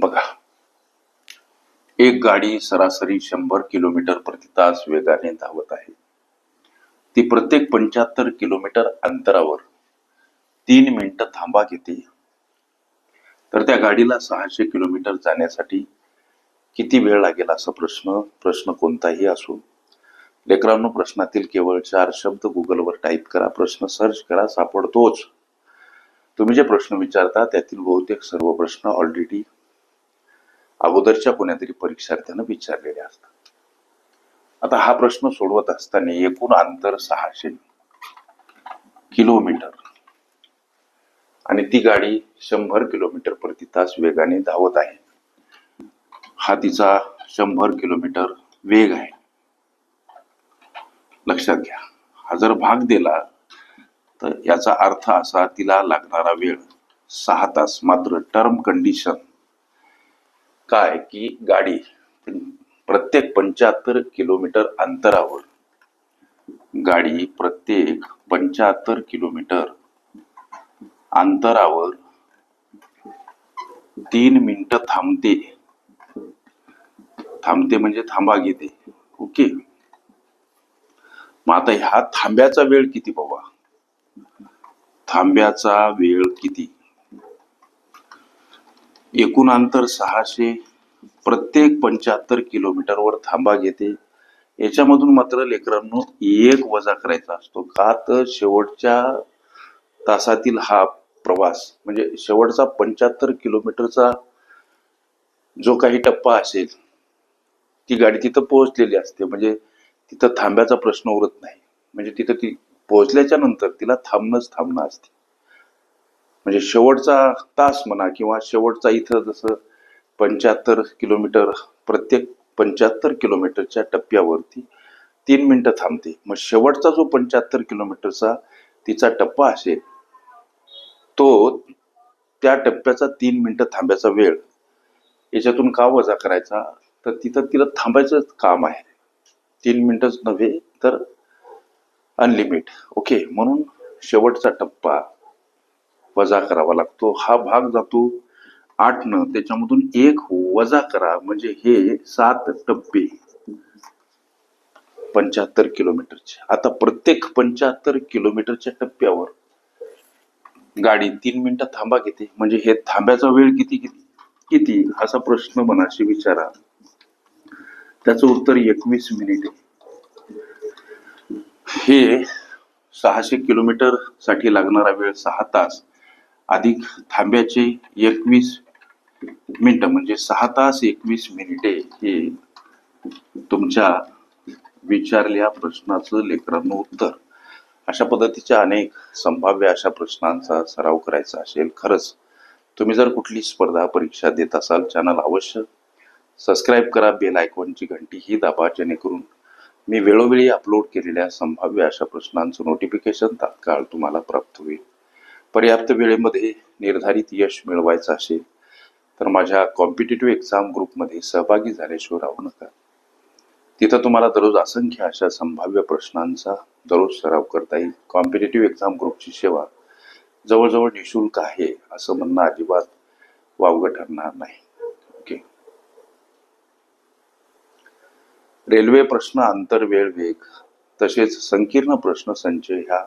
बघा. एक गाडी सरासरी शंभर किलोमीटर प्रति तास वेगाने धावत आहे. ती प्रत्येक पंच्याहत्तर किलोमीटर अंतरावर तीन मिनिटं थांबा घेते. तर त्या गाडीला सहाशे किलोमीटर जाण्यासाठी किती वेळ लागेल असा प्रश्न? प्रश्न कोणताही असो. लेकरांनो प्रश्नातील केवळ चार शब्द गुगलवर टाईप करा. प्रश्न सर्च करा सापडतोच. तुम्ही जे प्रश्न विचारता त्यातील बहुतेक सर्व प्रश्न ऑलरेडी अगोदरच्या कोण्यातरी परीक्षार्थ्यानं विचारलेले असतात. आता हा प्रश्न सोडवत असताना एकूण अंतर सहाशे किलोमीटर. आणि ती गाडी शंभर किलोमीटर प्रति तास वेगाने धावत आहे. हा तिचा शंभर किलोमीटर वेग आहे. लक्षात घ्या हा जर भाग दिला तर याचा अर्थ असा तिला लागणारा वेळ सहा तास मात्र टर्म कंडिशन काय की गाडी प्रत्येक पंच्याहत्तर किलोमीटर अंतरावर. गाडी प्रत्येक पंच्याहत्तर किलोमीटर अंतरावर तीन मिनिट थांबते. थांबते म्हणजे थांबा घेते. ओके? मग आता ह्या थांब्याचा वेळ किती बाबा? थांब्याचा वेळ किती? एकूण अंतर सहाशे प्रत्येक पंच्याहत्तर किलोमीटरवर थांबा घेते. याच्यामधून मात्र लेकरांनो एक वजा करायचा असतो. का तर शेवटच्या तासातील हा प्रवास म्हणजे शेवटचा पंच्याहत्तर किलोमीटरचा जो काही टप्पा असेल ती गाडी तिथं पोहोचलेली असते. म्हणजे तिथं थांब्याचा प्रश्न उरत नाही. म्हणजे तिथं ती पोहोचल्याच्या नंतर तिला थांबणंच थांबणं असते. म्हणजे शेवटचा तास म्हणा किंवा शेवटचा इथं जसं पंच्याहत्तर किलोमीटर प्रत्येक पंच्याहत्तर किलोमीटरच्या टप्प्यावरती तीन मिनटं थांबते. मग शेवटचा जो पंच्याहत्तर किलोमीटरचा तिचा टप्पा असेल तो त्या टप्प्याचा तीन मिनटं थांब्याचा वेळ. याच्यातून का वजा करायचा? तर तिथं तिला थांबायचं काम आहे. तीन मिनटंच नव्हे तर अनलिमिट ओके म्हणून शेवटचा टप्पा वजा करावा लागतो. हा भाग जातो आठ न त्याच्यामधून एक वजा करा. म्हणजे हे सात टप्पे. पंच्याहत्तर किलोमीटरचे. आता प्रत्येक पंच्याहत्तर किलोमीटरच्या टप्प्यावर गाडी तीन मिनिटं थांबा घेते म्हणजे हे थांब्याचा वेळ किती किती? किती? असा प्रश्न मनाशी विचारा. त्याचं उत्तर एकवीस मिनिट हे सहाशे किलोमीटरसाठी लागणारा वेळ सहा तास. अधिक थांब्याचे एकवीस मिनटं म्हणजे सहा तास एकवीस मिनिटे हे तुमच्या विचारल्या प्रश्नाचं लेकरांनो उत्तर. अशा पद्धतीच्या अनेक संभाव्य अशा प्रश्नांचा सराव करायचा असेल खरंच. तुम्ही जर कुठली स्पर्धा परीक्षा देत असाल चॅनल अवश्य सबस्क्राईब करा बेल आयकॉनची घंटी ही दाबा जेणेकरून मी वेळोवेळी अपलोड केलेल्या संभाव्य अशा प्रश्नांचं नोटिफिकेशन तात्काळ तुम्हाला प्राप्त होईल. पर्याप्त वेळेमध्ये निर्धारित यश मिळवायचं असेल तर माझ्या कॉम्पिटेटिव्ह एक्झाम ग्रुपमध्ये सहभागी झाल्याशिवाय राहू नका. तिथं तुम्हाला दररोज असंख्य अशा संभाव्य प्रश्नांचा दररोज सराव करता येईल. कॉम्पिटेटिव्ह एक्झाम ग्रुपची सेवा जवळजवळ निशुल्क आहे असं म्हणणं अजिबात वावगं ठरणार नाही. ओके रेल्वे प्रश्न आंतर वेळ वेग तसेच संकीर्ण प्रश्न संचय ह्या